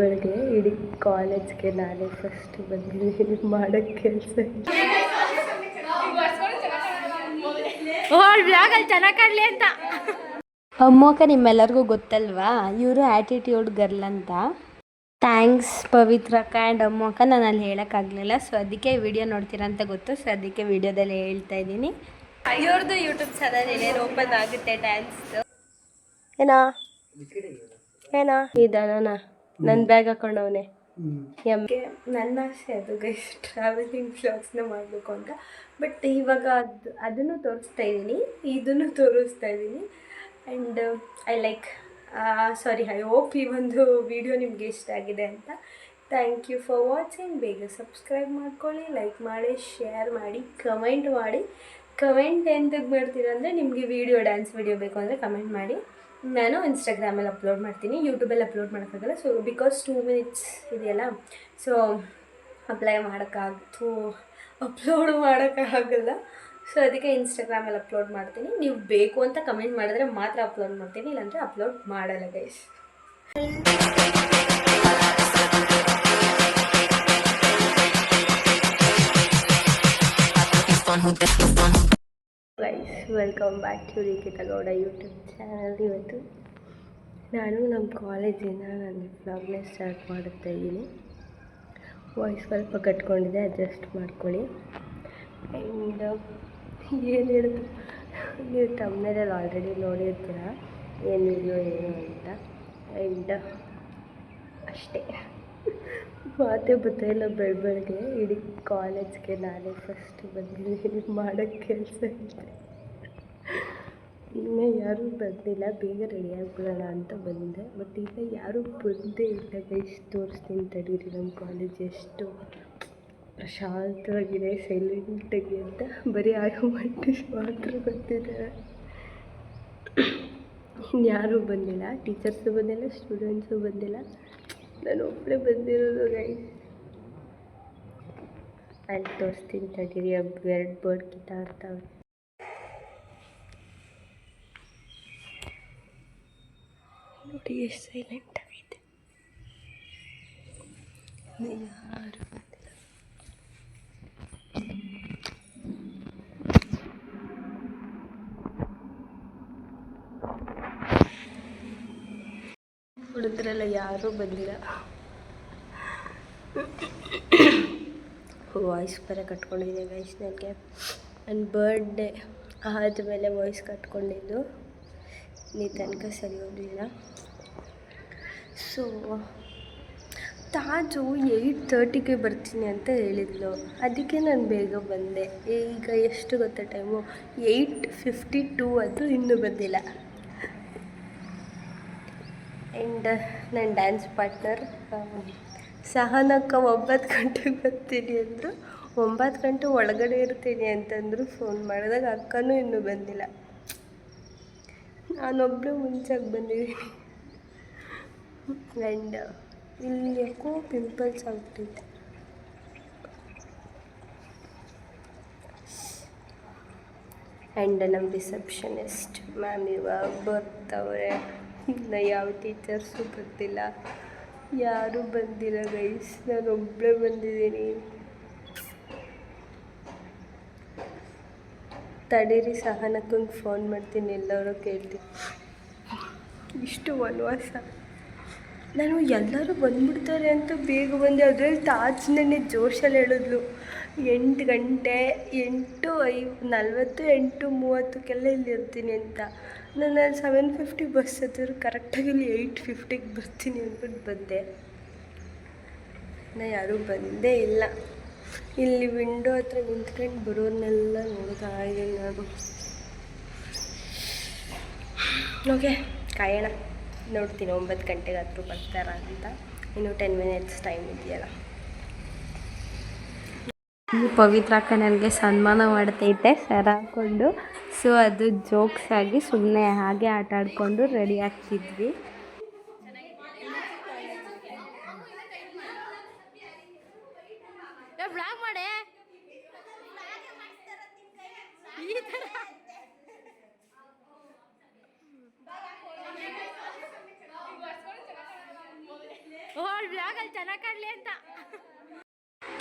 ಬೆಳಗ್ಗೆ ಇಡೀ ಕಾಲೇಜ್ಗೆ ನಾನೇ ಫಸ್ಟ್ ಬಂದಿದ್ದೀನಿ ಮಾಡೋಕ್ಕೆ ಕೆಲಸ ಬ್ಲಾಗಲ್ಲಿ ಚೆನ್ನಾಗಿ ಕಾಣಲಿ ಅಂತ. ಅಮ್ಮಕ್ಕ ನಿಮ್ಮೆಲ್ಲರಿಗೂ ಗೊತ್ತಲ್ವಾ? ಇವರು ಆ್ಯಟಿಟ್ಯೂಡ್ ಗರ್ಲ್ ಅಂತ. ಥ್ಯಾಂಕ್ಸ್ ಪವಿತ್ರಕ್ಕ ಆ್ಯಂಡ್ ಅಮ್ಮಕ್ಕ ನಾನು ಅಲ್ಲಿ ಹೇಳೋಕ್ಕಾಗಲಿಲ್ಲ ಸೊ ಅದಕ್ಕೆ ವಿಡಿಯೋ ನೋಡ್ತೀರಾ ಅಂತ ಗೊತ್ತು. ಸೊ ಅದಕ್ಕೆ ವಿಡಿಯೋದಲ್ಲಿ ಹೇಳ್ತಾ ಇದ್ದೀನಿ. ಇವ್ರದ್ದು ಯೂಟ್ಯೂಬ್ ಚಾನಲ್ ಏನೇನು ಓಪನ್ ಆಗುತ್ತೆ ಡ್ಯಾನ್ಸ್ ಏನಾ? ಏನಾ? ಇದಾನ ನನ್ನ ಬ್ಯಾಗ್ ಹಾಕೊಂಡವನೆ. ಎಮ್ಗೆ ನನ್ನ ಆಸೆ ಅದು ಗೈಸ್ ಟ್ರಾವೆಲಿಂಗ್ ವ್ಲಾಗ್ಸ್ನ ಮಾಡಬೇಕು ಅಂತ. ಬಟ್ ಇವಾಗ ಅದು ಅದನ್ನು ತೋರಿಸ್ತಾ ಇದ್ದೀನಿ ಇದನ್ನು ತೋರಿಸ್ತಾ ಇದ್ದೀನಿ. And I like sorry I hope ಈ ಒಂದು ವಿಡಿಯೋ ನಿಮಗೆ ಇಷ್ಟ ಆಗಿದೆ ಅಂತ. ಥ್ಯಾಂಕ್ ಯು ಫಾರ್ ವಾಚಿಂಗ್ ಬೇಗ ಸಬ್ಸ್ಕ್ರೈಬ್ ಮಾಡ್ಕೊಳ್ಳಿ ಲೈಕ್ ಮಾಡಿ ಶೇರ್ ಮಾಡಿ ಕಮೆಂಟ್ ಮಾಡಿ. ಕಮೆಂಟ್ ಎಂತಕ್ಕೆ ಮಾಡ್ತೀರಾ ಅಂದರೆ ನಿಮಗೆ ವಿಡಿಯೋ ಡ್ಯಾನ್ಸ್ ವಿಡಿಯೋ ಬೇಕು ಅಂದರೆ ಕಮೆಂಟ್ ಮಾಡಿ. ನಾನು ಇನ್ಸ್ಟಾಗ್ರಾಮಲ್ಲಿ ಅಪ್ಲೋಡ್ ಮಾಡ್ತೀನಿ ಯೂಟ್ಯೂಬಲ್ಲಿ ಅಪ್ಲೋಡ್ ಮಾಡೋಕ್ಕಾಗಲ್ಲ. ಸೊ ಬಿಕಾಸ್ ಟೂ ಮಿನಿಟ್ಸ್ ಇದೆಯಲ್ಲ ಸೊ ಅಪ್ಲೈ ಮಾಡೋಕ್ಕಾಗ್ತು ಅಪ್ಲೋಡ್ ಮಾಡೋಕ್ಕಾಗಲ್ಲ. ಸೊ ಅದಕ್ಕೆ ಇನ್ಸ್ಟಾಗ್ರಾಮಲ್ಲಿ ಅಪ್ಲೋಡ್ ಮಾಡ್ತೀನಿ. ನೀವು ಬೇಕು ಅಂತ ಕಮೆಂಟ್ ಮಾಡಿದ್ರೆ ಮಾತ್ರ ಅಪ್ಲೋಡ್ ಮಾಡ್ತೀನಿ, ಇಲ್ಲಾಂದರೆ ಅಪ್ಲೋಡ್ ಮಾಡಲ್ಲ guys welcome back to Rikita Gowda YouTube channel ಇವತ್ತು ನಾನು ನಮ್ಮ ಕಾಲೇಜಿಂದ ನನ್ನ ಬ್ಲಾಗ್ನ ಸ್ಟಾರ್ಟ್ ಮಾಡುತ್ತಾ ಇದ್ದೀನಿ. ವಾಯ್ಸ್ ಸ್ವಲ್ಪ ಕಟ್ಕೊಂಡಿದೆ ಅಡ್ಜಸ್ಟ್ ಮಾಡ್ಕೊಳ್ಳಿ. ಆ್ಯಂಡ್ ಏನು ಹೇಳೋದು ನೀವು ತಮ್ಮನೇಲಿ ಆಲ್ರೆಡಿ ನೋಡಿರ್ತೀರ? ಏನು ವಿಡಿಯೋ ಏನು ಅಂತ. ಆ್ಯಂಡ್ ಅಷ್ಟೇ. ಮಾತೇ ಗೊತ್ತಾಯಿಲ್ಲ ಬೆಳ ಬೆಳಗ್ಗೆ. ಇಡೀ ಕಾಲೇಜ್ಗೆ ನಾನೇ ಫಸ್ಟ್ ಬಂದಿದ್ದೀನಿ. ಮಾಡೋಕ್ಕೆ ಕೆಲಸ ಇದೆ. ಇನ್ನೂ ಯಾರೂ ಬಂದಿಲ್ಲ, ಬೇಗ ರೆಡಿ ಆಗಿಬಿಡೋಣ ಅಂತ ಬಂದೆ. ಬಟ್ ಈಗ ಯಾರೂ ಬಂದೇ ಇಲ್ಲ ಗೈಸ್ ತೋರಿಸ್ತೀನಿ ತಡೀರಿ ನಮ್ಮ ಕಾಲೇಜ್ ಎಷ್ಟು ಪ್ರಶಾಂತವಾಗಿದೆ ಸೈಲೆಂಟಾಗಿ ಅಂತ. ಬರೀ ಆಗೋ ಮಟ್ಟಿಗೆ ಮಾತ್ರ ಬರ್ತಿದ್ದಾರೆ ಇನ್ಯಾರೂ ಬಂದಿಲ್ಲ ಟೀಚರ್ಸು ಬಂದಿಲ್ಲ ಸ್ಟೂಡೆಂಟ್ಸು ಬಂದಿಲ್ಲ. ನಾನು ಒಬ್ಬಳೇ ಬಂದಿರೋದು ಗೈಸ್ ಅಲ್ಲಿ ತೋರಿಸ್ತೀನಿ ತಡೀರಿ ಎರಡು ಬರ್ಡ್ ಕಿತ್ತಾಡ್ತಾವೆ ನೋಡಿ, ಎಷ್ಟು ಸೈಲೆಂಟ್ ಆಗೈತೆ ಯಾರು ಬಂದಿಲ್ಲ. ಯಾರೂ ಬಂದಿಲ್ಲ. ವಾಯ್ಸ್ ಬೇರೆ ಕಟ್ಕೊಂಡಿದ್ದೆ ಗೈಸ್ ನನಗೆ. ನನ್ನ ಬರ್ಡೇ ಆದಮೇಲೆ ವಾಯ್ಸ್ ಕಟ್ಕೊಂಡಿದ್ದು. ನೀ ತನಕ ಸರಿಯೋದಿಲ್ಲ ಸೊ ತಾಜು ಏಯ್ಟ್ ತರ್ಟಿಗೆ ಬರ್ತೀನಿ ಅಂತ ಹೇಳಿದ್ಲು. ಅದಕ್ಕೆ ನಾನು ಬೇಗ ಬಂದೆ. ಈಗ ಎಷ್ಟು ಗೊತ್ತಾ ಟೈಮು ಏಯ್ಟ್ ಫಿಫ್ಟಿ ಟೂ ಅದು ಇನ್ನೂ ಬಂದಿಲ್ಲ. ಆ್ಯಂಡ್ ನನ್ನ ಡ್ಯಾನ್ಸ್ ಪಾರ್ಟ್ನರ್ ಸಹನಕ್ಕ ಒಂಬತ್ತು ಗಂಟೆಗೆ ಬರ್ತೀನಿ ಅಂದರು. ಒಂಬತ್ತು ಗಂಟೆ ಒಳಗಡೆ ಇರ್ತೀನಿ ಅಂತಂದರು ಫೋನ್ ಮಾಡಿದಾಗ ಅಕ್ಕನೂ ಇನ್ನೂ ಬಂದಿಲ್ಲ. ನಾನೊಬ್ಬಳು ಮುಂಚಾಗಿ ಬಂದಿದ್ದೀನಿ ಆ್ಯಂಡ್ ಇಲ್ಲಿ ಯಾಕೋ ಪಿಂಪಲ್ಸ್ ಆಗ್ಬಿಟ್ಟಿದೆ ಆ್ಯಂಡ್ ನಮ್ಮ ರಿಸೆಪ್ಷನಿಸ್ಟ್ ಮ್ಯಾಮ್ ಇವಾಗ ಬರ್ತವ್ರೆ. ಇನ್ನು ಯಾವ ಟೀಚರ್ಸು ಬರ್ತಿಲ್ಲ ಯಾರೂ ಬಂದಿಲ್ಲ ಗೈಸ್ ನಾನು ಒಬ್ಬಳೇ ಬಂದಿದ್ದೀನಿ. ತಡೀರಿ ಸಹನಕ್ಕೊಂದು ಫೋನ್ ಮಾಡ್ತೀನಿ, ಎಲ್ಲರೂ ಕೇಳ್ತೀನಿ. ಇಷ್ಟು ವನವಾಸ ನಾನು ಎಲ್ಲರೂ ಬಂದ್ಬಿಡ್ತಾರೆ ಅಂತ ಬೇಗ ಬಂದೆ. ಅದರಲ್ಲಿ ತಾಜ್ ನೆನ್ನೆ ಜೋಶಲ್ಲಿ ಹೇಳಿದ್ಲು, ಎಂಟು ಗಂಟೆ, ಎಂಟು ಐ, ನಲ್ವತ್ತು, ಎಂಟು ಮೂವತ್ತಕ್ಕೆಲ್ಲ ಇಲ್ಲಿ ಇರ್ತೀನಿ ಅಂತ. ನಾನು ಅಲ್ಲಿ ಸೆವೆನ್ ಫಿಫ್ಟಿ ಬಸ್ ಹತ್ತಿದ್ರು ಕರೆಕ್ಟಾಗಿ ಇಲ್ಲಿ ಏಯ್ಟ್ ಫಿಫ್ಟಿಗೆ ಬರ್ತೀನಿ ಅಂದ್ಬಿಟ್ಟು ಬಂದೆ. ನಾನು ಯಾರೂ ಬಂದೇ ಇಲ್ಲ. ಇಲ್ಲಿ ವಿಂಡೋ ಹತ್ರ ನಿಂತ್ಕೊಂಡು ಬರೋದನ್ನೆಲ್ಲ ನೋಡ್ತಾ ಇದ್ದೀನಿ ನಾನು. ಓಕೆ ಕಾಯೋಣ. ನೋಡ್ತೀನಿ ಒಂಬತ್ತು ಗಂಟೆಗೆ ಹತ್ರ ಬರ್ತಾರ ಅಂತ. ಇನ್ನು ಟೆನ್ ಮಿನಿಟ್ಸ್ ಟೈಮ್ ಇದೆಯಲ್ಲ. ಪವಿತ್ರ ನನಗೆ ಸನ್ಮಾನ ಮಾಡ್ತೈತೆ ಸರ ಹಾಕೊಂಡು. ಸೊ ಅದು ಜೋಕ್ಸ್ ಆಗಿ ಸುಮ್ಮನೆ ಹಾಗೆ ಆಟ ಆಡಿಕೊಂಡು ರೆಡಿ ಆಗ್ತಿದ್ವಿ ಬ್ಲಾಗ್ ಮಾಡೆ ಈ ಥರ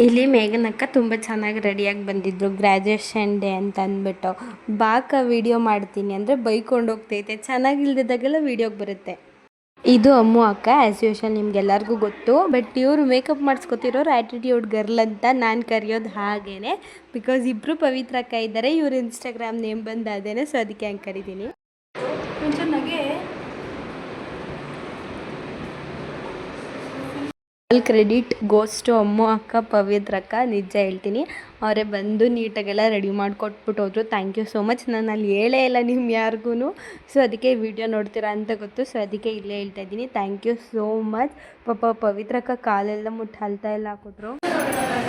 ಇಲ್ಲಿ ಮೇಘನಕ್ಕ ತುಂಬ ಚೆನ್ನಾಗಿ ರೆಡಿಯಾಗಿ ಬಂದಿದ್ರು. ಗ್ರ್ಯಾಜುಯೇಷನ್ ಡೇ ಅಂತ ಅಂದ್ಬಿಟ್ಟು. ಬಾಕ ವಿಡಿಯೋ ಮಾಡ್ತೀನಿ ಅಂದರೆ ಬೈಕೊಂಡು ಹೋಗ್ತೈತೆ. ಚೆನ್ನಾಗಿಲ್ದಿದ್ದಾಗೆಲ್ಲ ವಿಡಿಯೋಗೆ ಬರುತ್ತೆ. ಇದು ಅಮ್ಮು ಅಕ್ಕ ಆ್ಯಸ್ ಯೂಶಲ್ ನಿಮ್ಗೆಲ್ಲರಿಗೂ ಗೊತ್ತು. ಬಟ್ ಇವರು ಮೇಕಪ್ ಮಾಡಿಸ್ಕೊತಿರೋರು ಆ್ಯಟಿಟ್ಯೂಡ್ ಗರ್ಲ್ ಅಂತ ನಾನು ಕರೆಯೋದು ಹಾಗೇನೆ. ಬಿಕಾಸ್ ಇಬ್ಬರು ಪವಿತ್ರ ಅಕ್ಕ ಇದ್ದಾರೆ. ಇವ್ರ ಇನ್ಸ್ಟಾಗ್ರಾಮ್ ನೇಮ್ ಬಂದು ಅದೇನೆ ಸೊ ಅದಕ್ಕೆ ಹಂಗೆ ಕರಿತೀನಿ. ಆಲ್ ಕ್ರೆಡಿಟ್ ಗೋಸ್ ಟು ಅಮ್ಮ, ಅಕ್ಕ, ಪವಿತ್ರ ಅಕ್ಕ, ನಿಜ ಹೇಳ್ತೀನಿ. ಅವರೇ ಬಂದು ನೀಟಾಗೆಲ್ಲ ರೆಡಿ ಮಾಡಿಕೊಟ್ಬಿಟ್ಟು ಹೋದರು ಥ್ಯಾಂಕ್ ಯು ಸೋ ಮಚ್ ನಾನು ಅಲ್ಲಿ ಹೇಳೇ ಇಲ್ಲ ನಿಮ್ಮ ಯಾರಿಗೂ ಸೊ ಅದಕ್ಕೆ ವಿಡಿಯೋ ನೋಡ್ತೀರಾ ಅಂತ ಗೊತ್ತು. ಸೊ ಅದಕ್ಕೆ ಇಲ್ಲೇ ಹೇಳ್ತಾ ಇದ್ದೀನಿ. ಥ್ಯಾಂಕ್ ಯು ಸೋ ಮಚ್ ಪಾಪ ಪವಿತ್ರಕ್ಕ ಕಾಲೆಲ್ಲ ಮುಟ್ಟು ಹಲ್ತಾ ಎಲ್ಲ ಹಾಕಿದ್ರು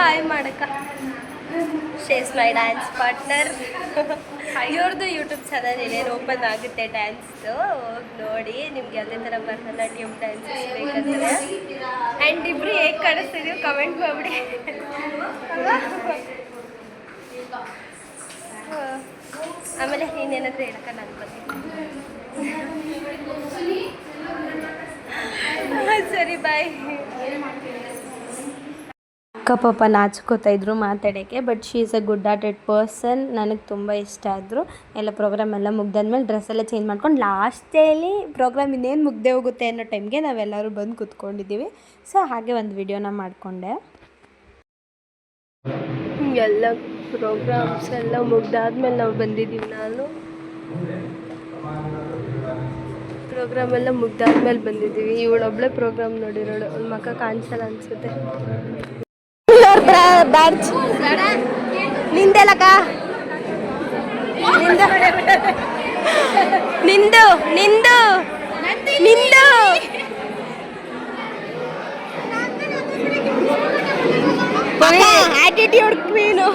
ಹಾಯ್ ಮಾಡಕ್ಕ. ಶೇಸ್ ಮೈ ಡ್ಯಾನ್ಸ್ ಪಾರ್ಟ್ನರ್ ಇವ್ರದ್ದು ಯೂಟ್ಯೂಬ್ ಚಾನಲ್ ಏನೇನು ಓಪನ್ ಆಗುತ್ತೆ ಡ್ಯಾನ್ಸ್ದು ನೋಡಿ ನಿಮ್ಗೆ ಯಾವುದೇ ಥರ ಭರತನಾಟ್ಯಂ ಡ್ಯಾನ್ಸಸ್ ಬೇಕಂದ್ರೆ ಆ್ಯಂಡ್ ಇಬ್ರು ಹೇಗೆ ಕಳಿಸ್ತಿದೀವಿ ಕಮೆಂಟ್ ಮಾಡಿಬಿಡಿ. ಆಮೇಲೆ ಇನ್ನೇನಾದರೂ ಹೇಳ್ಕೊಂಡು ಅನ್ಕೋತೀನಿ ಸರಿ ಬಾಯ್ ಪಾಪ ನಾಚ್ಕೋತಾ ಇದ್ರು ಮಾತಾಡೋಕ್ಕೆ but she is a good hearted person ನನಗೆ ತುಂಬ ಇಷ್ಟ ಆದರು. ಎಲ್ಲ ಪ್ರೋಗ್ರಾಮ್ ಎಲ್ಲ ಮುಗ್ದಾದ್ಮೇಲೆ ಡ್ರೆಸ್ ಎಲ್ಲ ಚೇಂಜ್ ಮಾಡ್ಕೊಂಡು ಲಾಸ್ಟಲ್ಲಿ ಪ್ರೋಗ್ರಾಮ್ ಇನ್ನೇನು ಮುಗ್ದೆ ಹೋಗುತ್ತೆ ಅನ್ನೋ ಟೈಮ್ಗೆ ನಾವೆಲ್ಲರೂ ಬಂದು ಕೂತ್ಕೊಂಡಿದ್ದೀವಿ. ಸೊ ಹಾಗೆ ಒಂದು ವಿಡಿಯೋನ ಮಾಡಿಕೊಂಡೆ. ಎಲ್ಲ ಪ್ರೋಗ್ರಾಮ್ಸ್ ಎಲ್ಲ ಮುಗ್ದಾದ್ಮೇಲೆ ನಾವು ಬಂದಿದ್ದೀವಿ ನಾನು. ಪ್ರೋಗ್ರಾಮ್ ಎಲ್ಲ ಮುಗ್ದಾದ್ಮೇಲೆ ಬಂದಿದ್ದೀವಿ. ಇವಳೊಬ್ಳೆ ಪ್ರೋಗ್ರಾಮ್ ನೋಡಿರೋಳು. ಮಕ್ಕ ಕಾಣಿಸಲ್ಲ ಅನ್ಸುತ್ತೆ. ಬ್ಯಾಡ್ಜ್ ನಿಂದೆಲಕ ನಿಂದು ನಿಂದು. ನಿಂದು ನಿಂದು. ಆಟಿಟ್ಯೂಡ್ ಕ್ವೀನು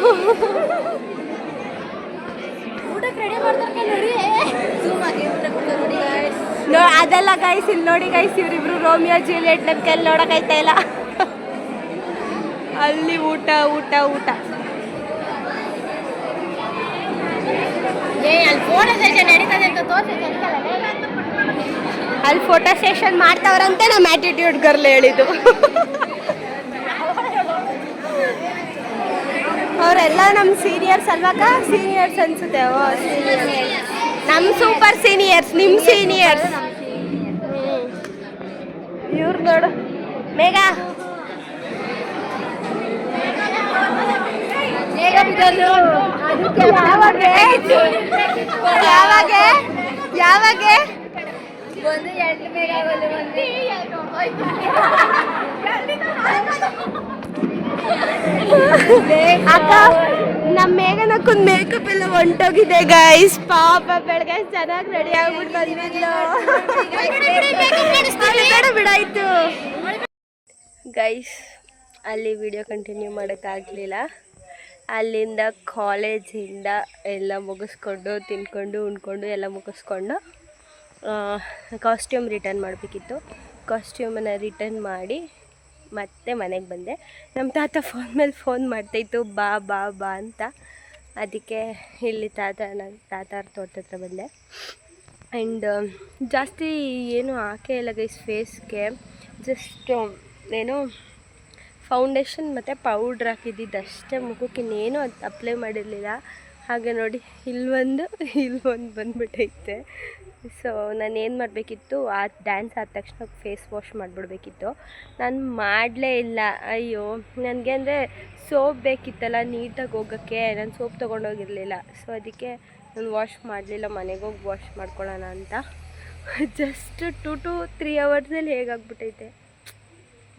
ಅದೆಲ್ಲ ಗೈಸ್ ಇಲ್ಲಿ ನೋಡಿ ಗೈಸ್ ಇವ್ರಿಬ್ರು ರೋಮಿಯೋ ಜೂಲಿಯಟ್ ನಮ್ಗೆಲ್ಲ ನೋಡಕ್ ಆಯ್ತಾ ಇಲ್ಲ? ಅಲ್ಲಿ ಊಟ ಊಟ ಊಟ. ಅಲ್ಲಿ ಫೋಟೋ ಸೆಷನ್ ಅಲ್ಲಿ ಫೋಟೋ ಮಾಡ್ತಾವ್ರಂತೆ ನಮ್ಮ ಆಟಿಟ್ಯೂಡ್ ಗರ್ಲ್ ಹೇಳಿದ್ದು. ಅವರೆಲ್ಲ ನಮ್ಮ ಸೀನಿಯರ್ಸ್ ಅಲ್ವಾಕ ಸೀನಿಯರ್ಸ್ ಅನ್ಸುತ್ತೆ. ಓ ಸೀನಿಯರ್ಸ್ ನಮ್ಮ ಸೂಪರ್ ಸೀನಿಯರ್ಸ್ ನಿಮ್ಮ ಸೀನಿಯರ್ಸ್ ಇವ್ರು ನೋಡು. ಮೇಘ. ಯಾವಾಗ? ಯಾವಾಗ? ಒಂದು ಎರಡು ಒಂದು. ಅಕ್ಕ ನಮ್ಮ ಮೇಘನಕ್ಕೊಂದು ಮೇಕಪ್ ಎಲ್ಲ ಹೊಂಟೋಗಿದೆ ಗೈಸ್ ಪಾಪ ಬೆಳಗ್ಗೆ ಚೆನ್ನಾಗಿ ರೆಡಿ ಆಗ್ಬಿಟ್ಟು ಬಂದ್ವಿ ಬೇಡ ಬಿಡಾಯ್ತು ಗೈಸ್ ಅಲ್ಲಿ ವಿಡಿಯೋ ಕಂಟಿನ್ಯೂ ಮಾಡೋಕ್ಕಾಗಲಿಲ್ಲ ಅಲ್ಲಿಂದ ಕಾಲೇಜಿಂದ ಎಲ್ಲ ಮುಗಿಸ್ಕೊಂಡು, ತಿನ್ಕೊಂಡು ಉಂಡ್ಕೊಂಡು ಎಲ್ಲ ಮುಗಿಸ್ಕೊಂಡು ಕಾಸ್ಟ್ಯೂಮ್ ರಿಟರ್ನ್ ಮಾಡಬೇಕಿತ್ತು. ಕಾಸ್ಟ್ಯೂಮನ್ನು ರಿಟರ್ನ್ ಮಾಡಿ ಮತ್ತೆ ಮನೆಗೆ ಬಂದೆ. ನಮ್ಮ ತಾತ ಫೋನ್ ಮೇಲೆ ಫೋನ್ ಮಾಡ್ತಾಯಿತ್ತು ಬಾ ಬಾ ಬಾ ಅಂತ. ಅದಕ್ಕೆ ಇಲ್ಲಿ ತಾತ ನನ್ನ ತಾತ ಅವ್ರ ತೋಟದ ಹತ್ರ ಬಂದೆ. ಆ್ಯಂಡ್ ಜಾಸ್ತಿ ಏನು ಹಾಕೇ ಇಲ್ಲ ಗೈಸ್ ಫೇಸ್ಗೆ ಜಸ್ಟ್ ಏನು ಫೌಂಡೇಶನ್ ಮತ್ತು ಪೌಡ್ರ್ ಹಾಕಿದ್ದಿದ್ದು ಅಷ್ಟೇ ಮುಖಕ್ಕೆ ಇನ್ನೇನು ಅದು ಅಪ್ಲೈ ಮಾಡಿರಲಿಲ್ಲ. ಹಾಗೆ ನೋಡಿ ಇಲ್ಲಿ ಒಂದು ಇಲ್ಲಿ ಒಂದು ಬಂದ್ಬಿಟ್ಟೈತೆ ಸೊ ನಾನು ಏನು ಮಾಡಬೇಕಿತ್ತು, ಆ ಡ್ಯಾನ್ಸ್ ಆದ ತಕ್ಷಣ ಫೇಸ್ ವಾಶ್ ಮಾಡಿಬಿಡ್ಬೇಕಿತ್ತು. ನಾನು ಮಾಡಲೇ ಇಲ್ಲ. ಅಯ್ಯೋ, ನನಗೆ ಅಂದರೆ ಸೋಪ್ ಬೇಕಿತ್ತಲ್ಲ, ನೀಟಾಗಿ ಹೋಗೋಕ್ಕೆ. ನಾನು ಸೋಪ್ ತೊಗೊಂಡೋಗಿರಲಿಲ್ಲ. ಸೊ ಅದಕ್ಕೆ ನಾನು ವಾಶ್ ಮಾಡಲಿಲ್ಲ. ಮನೆಗೆ ಹೋಗಿ ವಾಶ್ ಮಾಡ್ಕೊಳ್ಳೋಣ ಅಂತ. ಜಸ್ಟ್ ಟು ಟು ತ್ರೀ ಅವರ್ಸಲ್ಲಿ ಹೇಗಾಗ್ಬಿಟ್ಟೈತೆ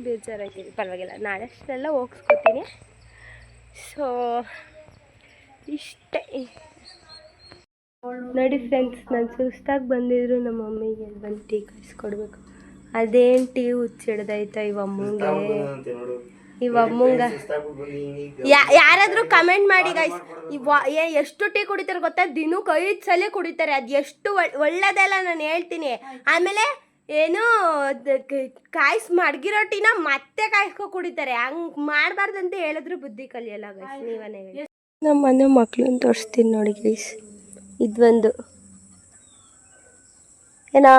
ಬೇಜಾರಾಗಿದೆ. ಪರವಾಗಿಲ್ಲ, ನಾಳೆ ಅಷ್ಟೆಲ್ಲ ಹೋಗಿಸ್ಕೊತೀನಿ. ಸೊ ಇಷ್ಟೇ. ನೋಡಿ ಫ್ರೆಂಡ್ಸ್ ನಾನು ಸುಸ್ತಾಗಿ ಬಂದಿದ್ರು, ನಮ್ಮ ಮಮ್ಮಿಗೆ ಎಲ್ಲಿ ಬಂದು ಟೀ ಕಳಿಸ್ಕೊಡ್ಬೇಕು. ಅದೇನು ಟೀ ಹುಚ್ಚಿಡ್ದೈತ ಇವ ಅಮ್ಮಂಗೆ? ಇವ ಅಮ್ಮಂಗ? ಯಾರಾದ್ರೂ ಕಮೆಂಟ್ ಮಾಡಿ ಗೈಸ್ ಏ, ಎಷ್ಟು ಟೀ ಕುಡಿತಾರೆ ಗೊತ್ತಾ? ದಿನಕ್ಕೆ ಐದು ಸಲ ಕುಡಿತಾರೆ. ಅದು ಎಷ್ಟು ಒಳ್- ಒಳ್ಳೇದಲ್ಲ ನಾನು ಹೇಳ್ತೀನಿ. ಆಮೇಲೆ ಏನು ಕಾಯಿಸ್ ಮಡ್ಗಿ ರೊಟ್ಟಿನ ಮತ್ತೆ ಕಾಯಿಸ್ಕೊ ಕುಡಿತಾರೆ. ಹಂಗ್ ಮಾಡಬಾರ್ದಂತ ಹೇಳಿದ್ರು ಬುದ್ಧಿ ಕಲಿಯಲ್ಲ ನೀವನೇ ನಮ್ಮ ಮನೆ ಮಕ್ಳನ್ನ ತೋರಿಸ್ತೀನಿ ನೋಡಿ ಗೈಸ್ ಇದೊಂದು ಏನಾ?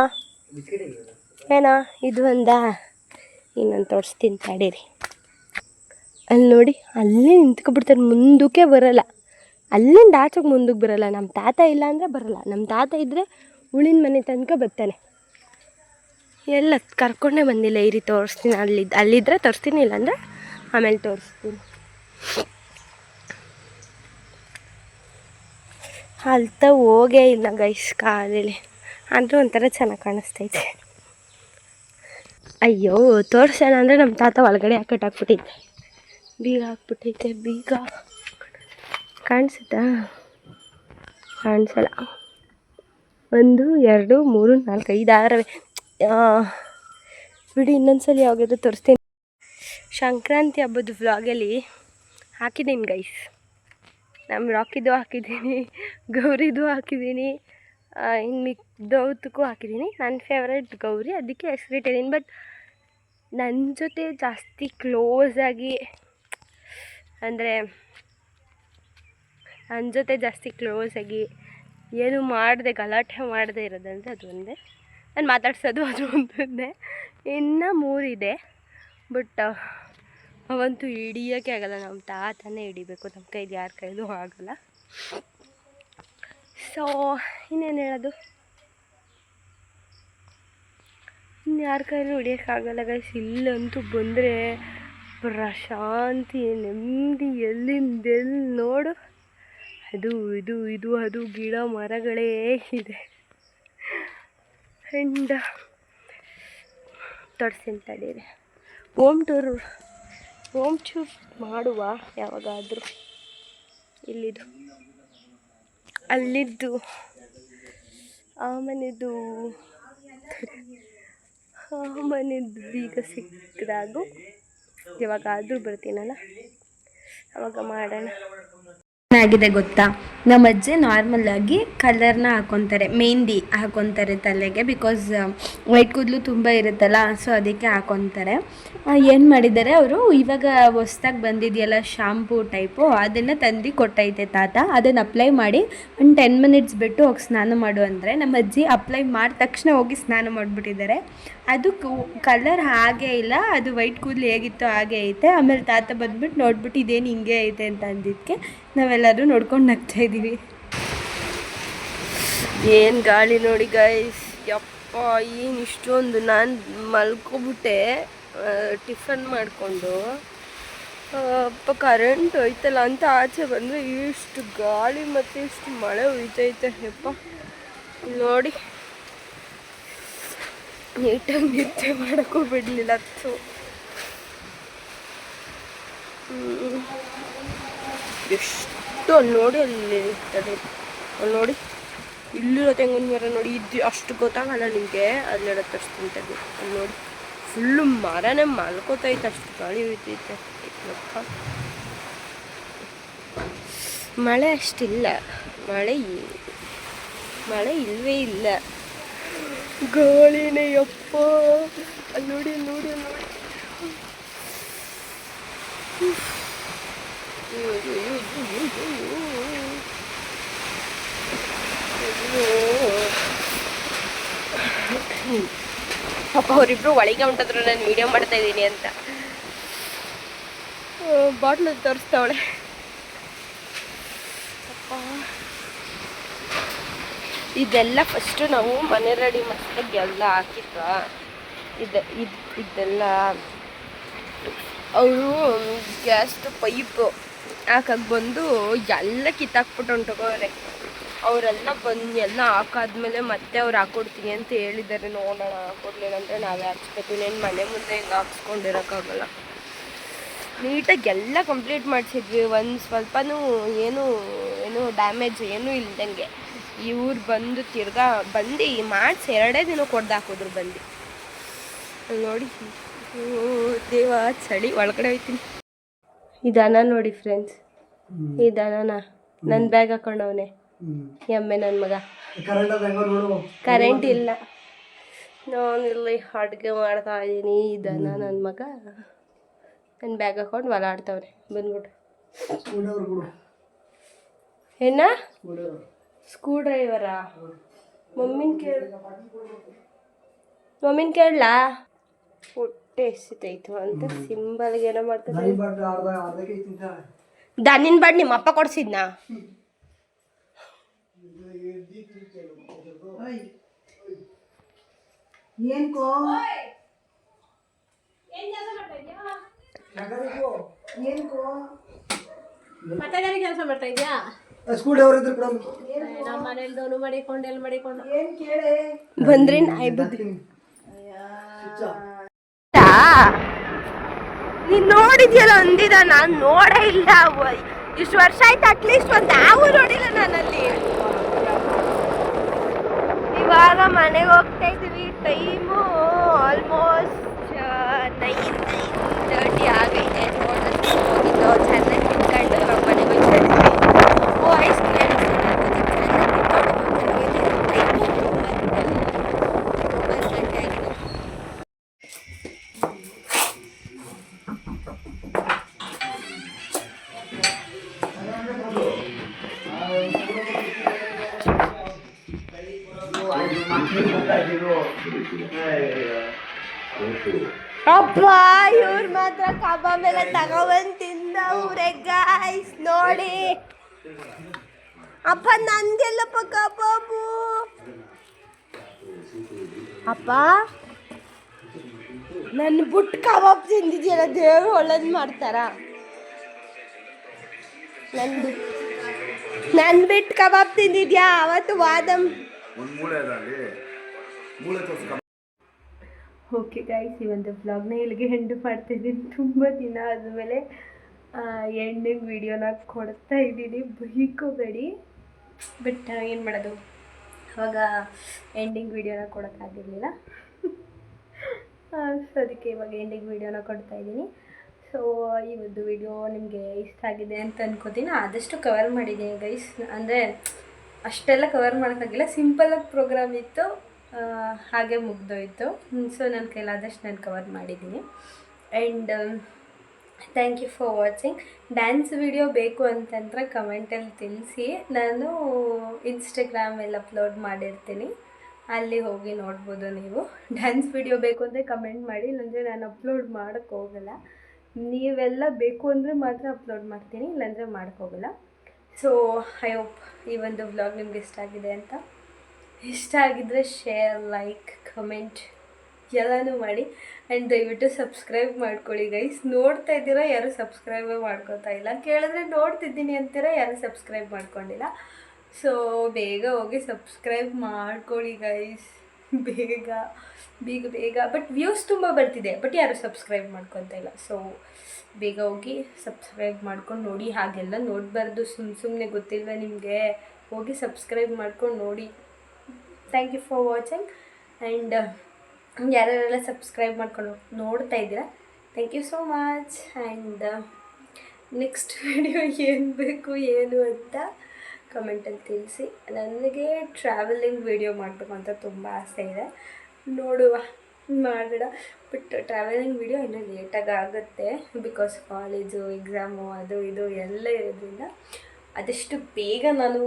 ಏನಾ? ಇದು ಒಂದಾ ಇನ್ನೊಂದು ತೋರಿಸ್ತೀನಿ ತಡೀರಿ. ಅಲ್ಲಿ ನೋಡಿ ಅಲ್ಲೇ ನಿಂತ್ಕೊಬಿಡ್ತಾರೆ. ಮುಂದಕ್ಕೆ ಬರಲ್ಲ. ಅಲ್ಲಿಂದ ಆಚೆಗೆ ಮುಂದಕ್ಕೆ ಬರಲ್ಲ. ನಮ್ಮ ತಾತ ಇಲ್ಲ ಅಂದರೆ ಬರಲ್ಲ. ನಮ್ಮ ತಾತ ಇದ್ದರೆ ಉಳಿನ ಮನೆ ತನಕ ಬರ್ತಾನೆ. ಎಲ್ಲ ಕರ್ಕೊಂಡೇ ಬಂದಿಲ್ಲ ಇರಿ ತೋರಿಸ್ತೀನಿ. ಅಲ್ಲಿ ಅಲ್ಲಿದ್ದರೆ ತೋರಿಸ್ತೀನಿ, ಇಲ್ಲಾಂದರೆ ಆಮೇಲೆ ತೋರಿಸ್ತೀನಿ. ಅಲ್ತ ಹೋಗೇ ಇಲ್ಲ ಗೈಸ್ ಕಾಲಲ್ಲಿ. ಆದರೂ ಒಂಥರ ಚೆನ್ನಾಗಿ ಕಾಣಿಸ್ತೈತೆ. ಅಯ್ಯೋ, ತೋರಿಸೋಣ ಅಂದರೆ ನಮ್ಮ ತಾತ ಒಳಗಡೆ ಹಾಕಟ್ಟಾಕ್ಬಿಟ್ಟಿದ್ದೆ ಬೀಗ ಹಾಕ್ಬಿಟ್ಟೈತೆ, ಬೀಗ. ಕಾಣಿಸುತ್ತಾ? ಕಾಣಿಸಲ್ಲ. ಒಂದು, ಎರಡು, ಮೂರು, ನಾಲ್ಕು, ಐದು, ಆರವೇ. ಬಿಡಿ ಇನ್ನೊಂದ್ಸಲ ಯಾವಾಗಾದ್ರೂ ತೋರಿಸ್ತೀನಿ. ಸಂಕ್ರಾಂತಿ ಹಬ್ಬದ ವ್ಲಾಗಲ್ಲಿ ಹಾಕಿದ್ದೀನಿ ಗೈಸ್ ನಮ್ಮ ರಾಕಿದು ಹಾಕಿದ್ದೀನಿ ಗೌರಿದು ಹಾಕಿದ್ದೀನಿ ಇನ್ನು ಮಿಕ್ದೌತಕ್ಕೂ ಹಾಕಿದ್ದೀನಿ ನನ್ನ ಫೇವ್ರೆಟ್ ಗೌರಿ, ಅದಕ್ಕೆ ಹೆಸರಿಟ್ಟಿದ್ದೀನಿ ಬಟ್ ನನ್ನ ಜೊತೆ ಜಾಸ್ತಿ ಕ್ಲೋಸ್ ಆಗಿ ಅಂದರೆ ನನ್ನ ಜೊತೆ ಜಾಸ್ತಿ ಕ್ಲೋಸ್ ಆಗಿ ಏನು ಮಾಡದೆ ಗಲಾಟೆ ಮಾಡದೆ ಇರೋದಂದರೆ ಅದು ಒಂದೇ. ನಾನು ಮಾತಾಡ್ಸೋದು ಅದು ಒಂದೇ ಇನ್ನು ಮೂರಿದೆ ಬಟ್ ಅವಂತೂ ಹಿಡಿಯೋಕ್ಕೆ ಆಗಲ್ಲ. ನಮ್ಮ ತಾತನೇ ಹಿಡಿಬೇಕು. ನಮ್ಮ ಕೈಲಿ ಯಾರ ಕೈಲೂ ಆಗಲ್ಲ. ಸೊ ಇನ್ನೇನು ಹೇಳೋದು? ಇನ್ನು ಯಾರ ಕೈಲೂ ಹಿಡಿಯೋಕ್ಕಾಗಲ್ಲ ಗೈಸ್ ಇಲ್ಲಂತೂ ಬಂದರೆ ಪ್ರಶಾಂತಿ, ನೆಮ್ಮದಿ ಎಲ್ಲಿಂದೆಲ್ಲಿ ನೋಡು. ಅದು, ಇದು ಇದು, ಅದು ಗಿಡ ಮರಗಳೇ ಇದೆ. ಆ್ಯಂಡ್ ತೋರಿಸ್ತೀನಿ ತಡೀರಿ ಹೋಮ್ ಟೂರ್ ಹೋಮ್ ಟೂರ್ ಮಾಡುವ ಯಾವಾಗಾದರೂ ಇಲ್ಲಿದು. ಅಲ್ಲಿದ್ದು ಆ ಮನೆದು ಆ ಮನೆದು ಬೀಗ ಸಿಕ್ಕಿದಾಗೂ ಯಾವಾಗಾದರೂ ಬರ್ತೀನಲ್ಲ? ಅವಾಗ ಮಾಡೋಣ. ಏನಾಗಿದೆ ಗೊತ್ತಾ? ನಮ್ಮ ಅಜ್ಜಿ ನಾರ್ಮಲ್ ಆಗಿ ಕಲರ್ನ ಹಾಕೊತಾರೆ ಮೆಹಂದಿ ಹಾಕೊತಾರೆ ತಲೆಗೆ ಬಿಕಾಸ್ ವೈಟ್ ಕೂದಲು ತುಂಬ ಇರುತ್ತಲ್ಲ ಸೊ ಅದಕ್ಕೆ ಹಾಕೊತಾರೆ. ಏನು ಮಾಡಿದ್ದಾರೆ ಅವರು? ಇವಾಗ ಹೊಸ್ದಾಗಿ ಬಂದಿದೆಯಲ್ಲ ಶಾಂಪೂ ಟೈಪು ಅದನ್ನು ತಂದು ಕೊಟ್ಟೈತೆ ತಾತ. ಅದನ್ನು ಅಪ್ಲೈ ಮಾಡಿ ಒಂದು ಟೆನ್ ಮಿನಿಟ್ಸ್ ಬಿಟ್ಟು ಹೋಗಿ ಸ್ನಾನ ಮಾಡು ಅಂದರೆ ನಮ್ಮ ಅಜ್ಜಿ ಅಪ್ಲೈ ಮಾಡಿದ ತಕ್ಷಣ ಹೋಗಿ ಸ್ನಾನ ಮಾಡಿಬಿಟ್ಟಿದ್ದಾರೆ. ಅದು ಕಲರ್ ಹಾಗೇ ಇಲ್ಲ, ಅದು ವೈಟ್ ಕೂದಲು ಹೇಗಿತ್ತು ಹಾಗೆ ಐತೆ. ಆಮೇಲೆ ತಾತ ಬಂದ್ಬಿಟ್ಟು ನೋಡ್ಬಿಟ್ಟು ಇದೇನು ಹಿಂಗೆ ಐತೆ ಅಂತ ಅಂದಿದ್ದಕ್ಕೆ ನಾವೆಲ್ಲರೂ ನೋಡ್ಕೊಂಡು ನಗ್ತಾ ಇದ್ದೀವಿ. ಏನು ಗಾಳಿ ನೋಡಿ ಗೈಸ್ ಯಪ್ಪ, ಏನು ಇಷ್ಟೊಂದು ನಾನು ಮಲ್ಕೊಬಿಟ್ಟೆ. ಟಿಫನ್ ಮಾಡಿಕೊಂಡು. ಅಪ್ಪ ಕರೆಂಟ್ ಹೋಯ್ತಲ್ಲ ಅಂತ ಆಚೆ ಬಂದರೆ ಇಷ್ಟು ಗಾಳಿ ಮತ್ತು ಇಷ್ಟು ಮಳೆ ಹುಯ್ತೈತೆ ಯಪ್ಪ, ನೋಡಿ. ನೀಟಾಗಿ ನಿದ್ದೆ ಮಾಡೋಕ್ಕೂ ಬಿಡಲಿಲ್ಲ ಅದು ಎಷ್ಟು ಅಲ್ಲಿ ನೋಡಿ ಅಲ್ಲಿ ಇರ್ತದೆ. ಅಲ್ಲಿ ನೋಡಿ. ಇಲ್ಲಿರೋ ತೆಂಗಿನ ಮರ ನೋಡಿ, ಇದು ಅಷ್ಟು ಗೊತ್ತಾಗಲ್ಲ ನಿಮಗೆ. ಅಲ್ಲೆರಡು ತೋರಿಸ್ತೀನಿ ತೆಗೆ ಅಲ್ಲಿ ನೋಡಿ. ಫುಲ್ಲು ಮರನೇ ಮಲ್ಕೋತೈತೆ ಅಷ್ಟು ಗಾಳಿ ಹೊಯ್ತೈತೆ. ಮಳೆ ಅಷ್ಟಿಲ್ಲ. ಮಳೆ ಮಳೆ ಇಲ್ಲವೇ ಇಲ್ಲ. ಗಾಳಿನೇ ಯಪ್ಪ ನೋಡಿ ನೋಡಿ ನೋಡಿ. ಪಾಪ ಅವರಿಬ್ರು ಒಳಗೆ ಹೊಂಟದ್ರು, ನಾನು ವಿಡಿಯೋ ಮಾಡ್ತಾ ಇದ್ದೀನಿ ಅಂತ. ಬಾಟ್ಲು ತೋರಿಸ್ತಾವಳೆ ಅಪ್ಪ. ಇದೆಲ್ಲ ಫಸ್ಟು ನಾವು ಮನೆ ರೆಡಿ ಮಸ್ತಾಗಿ ಎಲ್ಲ ಹಾಕಿದ್ವಾ ಇದು ಇದು, ಇದೆಲ್ಲ ಅವರು ಗ್ಯಾಸ್ದು ಪೈಪು ಹಾಕಕ್ಕೆ ಬಂದು ಎಲ್ಲ ಕಿತ್ತಾಕ್ಬಿಟ್ಟು ಹೊಂಟೋಗವ್ರೆ ಅವರೆಲ್ಲ ಬಂದು ಎಲ್ಲ ಹಾಕಾದ್ಮೇಲೆ ಮತ್ತೆ ಅವ್ರು ಹಾಕೊಡ್ತೀನಿ ಅಂತ ಹೇಳಿದ್ದಾರೆ ನೋಡೋಣ ಹಾಕೊಡ್ಲಿಲ್ಲ ಅಂದರೆ ನಾವೇ ಹಾಕ್ಸ್ಬೇಕು. ಇನ್ನೇನು ಮನೆ ಮುಂದೆ ಹಿಂಗೆ ಹಾಕ್ಸ್ಕೊಂಡಿರೋಕ್ಕಾಗಲ್ಲ. ನೀಟಾಗಿ ಎಲ್ಲ ಕಂಪ್ಲೀಟ್ ಮಾಡಿಸಿದ್ವಿ. ಒಂದು ಸ್ವಲ್ಪನೂ ಏನು ಏನು ಡ್ಯಾಮೇಜ್ ಏನೂ ಇಲ್ದಂಗೆ. ಇವ್ರು ಬಂದು ತಿರ್ಗಾ ಬಂದು ಮಾಡಿಸಿ ಎರಡೇ ದಿನ ಕೊಡ್ದು ಹಾಕಿದ್ರು ಬಂದು. ಅಲ್ಲಿ ನೋಡಿ. ದೇವ ಚಳಿ ಒಳಗಡೆ ಹೋಯ್ತೀನಿ. ಈ ದನ ನೋಡಿ ಫ್ರೆಂಡ್ಸ್ ಈ ದನನ. ನನ್ನ ಬ್ಯಾಗ್ ಹಾಕೊಂಡವನೆ. ಎಮ್ಮೆ ನನ್ನ ಮಗ. ಕರೆಂಟ್ ಇಲ್ಲ. ನಾನು ಇಲ್ಲಿ ಅಡುಗೆ ಮಾಡ್ತಾ ಇದ್ದೀನಿ ಈ ದನ ನನ್ನ ಮಗ. ನನ್ನ ಬ್ಯಾಗ್ ಹಾಕೊಂಡು ಹೊಲ ಆಡ್ತವ್ರೆ ಬಂದ್ಬಿಟ್ಟು ಏನ? ಸ್ಕ್ರೂ ಡ್ರೈವರಾ ಮಮ್ಮಿನ ಕೇಳ ಮಮ್ಮಿನ ಕೇಳಲಾ? ಹೊಟ್ಟೆ ಎಸಿತೈತು ಅಂತ ಸಿಂಬಲ್ಗೆ ಏನೋ ಮಾಡ್ತಾರೆ ದನಿನ ಬಾಡ್ ನಿಮ್ಮ ಅಪ್ಪ ಕೊಡ್ಸಿದ್ನ? ಕೆಲಸ ಮಾಡ್ತಾ ಇದ್ಯಾ? ಸ್ಕೂಲ್ ಡ್ರೈವರ್ ಇದ್ರು ಕೂಡ ನಮ್ಮ ಮನೇಲಿ ದೋನು ಮಾಡಿಕೊಂಡು ಎಲ್ಲಿ ಮಾಡಿಕೊಂಡು. ಏನ್ ಕೇಳೆ? ಬಂದ್ರೆ ನಾಯಿ ಬುದ್ಧಿ ನೀನ್ ನೋಡಿದ್ಯಲ್ಲ ಅಂದಿದ ನಾನ್ ನೋಡೇ ಇಲ್ಲ. ಇಷ್ಟು ವರ್ಷ ಆಯ್ತು ಅಟ್ಲೀಸ್ಟ್ ಒಂದ್ ಯಾವ ನೋಡಿಲ್ಲ ನಾನಲ್ಲಿ. ಇವಾಗ ಮನೆಗೆ ಹೋಗ್ತಾ ಇದೀವಿ. Time almost nine nine thirty ಆಗೈತೆ ನೋಡಿದ್ರೆ ಹೋಗಿದ್ದು ಚೆನ್ನಾಗಿ ಕಬಾಬ್ ಎಲ್ಲ ತಿಂದವ್ರೆ ಗಾಯ್ಸ್ ನೋಡಿ. ಅಪ್ಪ ನಂದೆಲ್ಲಪ್ಪ ಕಬಾಬು? ಅಪ್ಪ ನನ್ನ ಬುಟ್ ಕಬಾಬ್ ತಿಂದಿದ್ಯಲ್ಲ, ದೇವ್ರು ಒಳ್ಳೇದು ಮಾಡ್ತಾರ. ನನ್ನ ಬಿಟ್. ನನ್ ಬಿಟ್ಟು ಕಬಾಬ್ ತಿಂದಿದ್ಯಾ? ಅವತ್ತು ವಾದಮ್ ಒಂದು ಮೂಳೆ ಅದ ಅಲ್ಲಿ ಮೂಳೆ ತೋರಿಸ್ಕ ಓಕೆ ಗೈಸ್ ಈ ಒಂದು ವ್ಲಾಗ್ನ ಇಲ್ಲಿಗೆ ಹೆಂಡು ಮಾಡ್ತಾಯಿದ್ದೀನಿ ತುಂಬ ದಿನ ಆದಮೇಲೆ ಎಂಡಿಂಗ್ ವೀಡಿಯೋನ ಕೊಡ್ತಾ ಇದ್ದೀನಿ. ಬೈಕೋಬೇಡಿ. ಬಟ್ ಏನು ಮಾಡೋದು? ಅವಾಗ ಎಂಡಿಂಗ್ ವೀಡಿಯೋನ ಕೊಡೋಕ್ಕಾಗಿರಲಿಲ್ಲ ಸೊ ಅದಕ್ಕೆ ಇವಾಗ ಎಂಡಿಂಗ್ ವೀಡಿಯೋನ ಕೊಡ್ತಾ ಇದ್ದೀನಿ. ಸೊ ಈ ಒಂದು ವಿಡಿಯೋ ನಿಮಗೆ ಇಷ್ಟ ಆಗಿದೆ ಅಂತ ಅನ್ಕೋತೀನಿ. ಆದಷ್ಟು ಕವರ್ ಮಾಡಿದ್ದೀನಿ ಗೈಸ್ ಅಂದರೆ, ಅಷ್ಟೆಲ್ಲ ಕವರ್ ಮಾಡೋಕ್ಕಾಗಿಲ್ಲ ಸಿಂಪಲಾಗಿ ಪ್ರೋಗ್ರಾಮ್ ಇತ್ತು. ಹಾಗೆ ಮುಗ್ದೋಯ್ತು. ಸೊ ನನ್ನ ಕೈಲಾದಷ್ಟು ನಾನು ಕವರ್ ಮಾಡಿದ್ದೀನಿ. And thank you for watching dance video ಬೇಕು ಅಂತಂದರೆ ಕಮೆಂಟಲ್ಲಿ ತಿಳಿಸಿ. ನಾನು ಇನ್ಸ್ಟಾಗ್ರಾಮಲ್ಲಿ ಅಪ್ಲೋಡ್ ಮಾಡಿರ್ತೀನಿ. ಅಲ್ಲಿ ಹೋಗಿ ನೋಡ್ಬೋದು ನೀವು. ಡ್ಯಾನ್ಸ್ ವಿಡಿಯೋ ಬೇಕು ಅಂದರೆ ಕಮೆಂಟ್ ಮಾಡಿ. ಇಲ್ಲಾಂದರೆ ನಾನು ಅಪ್ಲೋಡ್ ಮಾಡೋಕ್ಕೆ ಹೋಗಲ್ಲ. ನೀವೆಲ್ಲ ಬೇಕು ಅಂದರೆ ಮಾತ್ರ ಅಪ್ಲೋಡ್ ಮಾಡ್ತೀನಿ. ಇಲ್ಲಾಂದರೆ ಮಾಡೋಕ್ಕೋಗಲ್ಲ ಸೊ ಐ ಹೋಪ್ ಈ ಒಂದು ವ್ಲಾಗ್ ನಿಮ್ಗೆ ಇಷ್ಟ ಆಗಿದೆ ಅಂತ. ಇಷ್ಟ ಆಗಿದ್ದರೆ ಶೇರ್ ಲೈಕ್ ಕಮೆಂಟ್ ಎಲ್ಲನೂ ಮಾಡಿ. ಆ್ಯಂಡ್ ದಯವಿಟ್ಟು ಸಬ್ಸ್ಕ್ರೈಬ್ ಮಾಡ್ಕೊಳ್ಳಿ ಗೈಸ್ ನೋಡ್ತಾ ಇದ್ದೀರಾ, ಯಾರು ಸಬ್ಸ್ಕ್ರೈಬೇ ಮಾಡ್ಕೊತಾ ಇಲ್ಲ. ಕೇಳಿದ್ರೆ ನೋಡ್ತಿದ್ದೀನಿ ಅಂತೀರಾ, ಯಾರು ಸಬ್ಸ್ಕ್ರೈಬ್ ಮಾಡ್ಕೊಂಡಿಲ್ಲ. ಸೊ ಬೇಗ ಹೋಗಿ ಸಬ್ಸ್ಕ್ರೈಬ್ ಮಾಡ್ಕೊಳ್ಳಿ ಗೈಸ್ ಬೇಗ ಬೇಗ ಬೇಗ. ಬಟ್ ವ್ಯೂಸ್ ತುಂಬ ಬರ್ತಿದೆ ಬಟ್ ಯಾರು ಸಬ್ಸ್ಕ್ರೈಬ್ ಮಾಡ್ಕೊತಾ ಇಲ್ಲ. ಸೊ ಬೇಗ ಹೋಗಿ ಸಬ್ಸ್ಕ್ರೈಬ್ ಮಾಡ್ಕೊಂಡು ನೋಡಿ. ಹಾಗೆಲ್ಲ ನೋಡಬಾರ್ದು. ಸುಮ್ಮ ಸುಮ್ಮನೆ ಗೊತ್ತಿಲ್ವ ನಿಮಗೆ? ಹೋಗಿ ಸಬ್ಸ್ಕ್ರೈಬ್ ಮಾಡ್ಕೊಂಡು ನೋಡಿ. Thank you for watching and ಯಾರ್ಯಾರೆಲ್ಲ subscribe ಮಾಡ್ಕೊಂಡು ನೋಡ್ತಾ ಇದ್ದೀರಾ thank you so much and next video ಏನು ಬೇಕು, ಏನು ಅಂತ ಕಮೆಂಟಲ್ಲಿ ತಿಳಿಸಿ. ನನಗೆ ಟ್ರಾವೆಲಿಂಗ್ ವಿಡಿಯೋ ಮಾಡಬೇಕು ಅಂತ ತುಂಬ ಆಸೆ ಇದೆ. ನೋಡುವ ಮಾಡೋಣ ಬಟ್ ಟ್ರಾವೆಲಿಂಗ್ ವಿಡಿಯೋ ಇನ್ನೂ ಲೇಟಾಗಿ ಆಗುತ್ತೆ ಬಿಕಾಸ್ ಕಾಲೇಜು ಎಕ್ಸಾಮು ಅದು, ಇದು ಎಲ್ಲ ಇರೋದ್ರಿಂದ. ಅದೆಷ್ಟು ಬೇಗ ನಾನು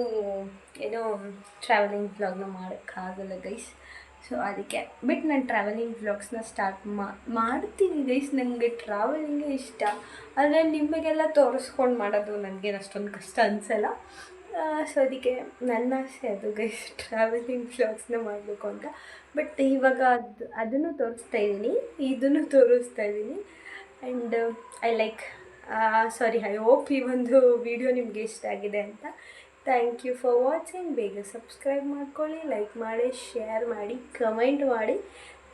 ಏನೋ ಟ್ರಾವೆಲಿಂಗ್ ವ್ಲಾಗ್ನ ಮಾಡೋಕ್ಕಾಗಲ್ಲ ಗೈಸ್ ಸೊ ಅದಕ್ಕೆ ಬಟ್ ನಾನು ಟ್ರಾವೆಲಿಂಗ್ ವ್ಲಾಗ್ಸ್ನ ಸ್ಟಾರ್ಟ್ ಮಾಡ್ತೀನಿ ಗೈಸ್ ನನಗೆ ಟ್ರಾವೆಲಿಂಗೇ ಇಷ್ಟ. ಆದರೆ ನಿಮಗೆಲ್ಲ ತೋರಿಸ್ಕೊಂಡು ಮಾಡೋದು ನನಗೇನು ಅಷ್ಟೊಂದು ಕಷ್ಟ ಅನಿಸಲ್ಲ. ಸೊ ಅದಕ್ಕೆ ನನ್ನ ಆಸೆ ಅದು ಗೈಸ್ ಟ್ರಾವೆಲಿಂಗ್ ವ್ಲಾಗ್ಸ್ನ ಮಾಡಬೇಕು ಅಂತ. ಬಟ್ ಇವಾಗ ಅದು, ಅದನ್ನು ತೋರಿಸ್ತಾ ಇದ್ದೀನಿ ಇದನ್ನು ತೋರಿಸ್ತಾ ಇದ್ದೀನಿ and I like sorry I hope ಈ ಒಂದು ವಿಡಿಯೋ ನಿಮಗೆ ಇಷ್ಟ ಆಗಿದೆ ಅಂತ. ಥ್ಯಾಂಕ್ ಯು ಫಾರ್ ವಾಚಿಂಗ್ ಬೇಗ ಸಬ್ಸ್ಕ್ರೈಬ್ ಮಾಡ್ಕೊಳ್ಳಿ ಲೈಕ್ ಮಾಡಿ ಶೇರ್ ಮಾಡಿ ಕಮೆಂಟ್ ಮಾಡಿ.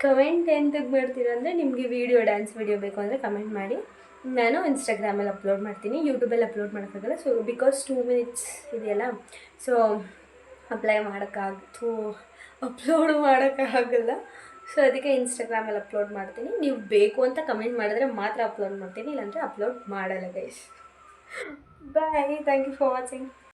ಕಮೆಂಟ್ ಎಂತಕ್ಕೆ ಮಾಡ್ತೀರಾ ಅಂದರೆ ನಿಮಗೆ ವೀಡಿಯೋ ಡ್ಯಾನ್ಸ್ ವೀಡಿಯೋ ಬೇಕು ಅಂದರೆ ಕಮೆಂಟ್ ಮಾಡಿ. ನಾನು ಇನ್ಸ್ಟಾಗ್ರಾಮಲ್ಲಿ ಅಪ್ಲೋಡ್ ಮಾಡ್ತೀನಿ ಯೂಟ್ಯೂಬಲ್ಲಿ ಅಪ್ಲೋಡ್ ಮಾಡೋಕ್ಕಾಗಲ್ಲ. ಸೊ ಬಿಕಾಸ್ ಟೂ ಮಿನಿಟ್ಸ್ ಇದೆಯಲ್ಲ ಸೊ ಅಪ್ಲೈ ಮಾಡೋಕ್ಕಾಗ್ತು ಅಪ್ಲೋಡ್ ಮಾಡೋಕ್ಕಾಗಲ್ಲ. ಸೊ ಅದಕ್ಕೆ ಇನ್ಸ್ಟಾಗ್ರಾಮಲ್ಲಿ ಅಪ್ಲೋಡ್ ಮಾಡ್ತೀನಿ. ನೀವು ಬೇಕು ಅಂತ ಕಮೆಂಟ್ ಮಾಡಿದ್ರೆ ಮಾತ್ರ ಅಪ್ಲೋಡ್ ಮಾಡ್ತೀನಿ, ಇಲ್ಲಾಂದರೆ ಅಪ್ಲೋಡ್ ಮಾಡಲ್ಲ guys bye thank you for watching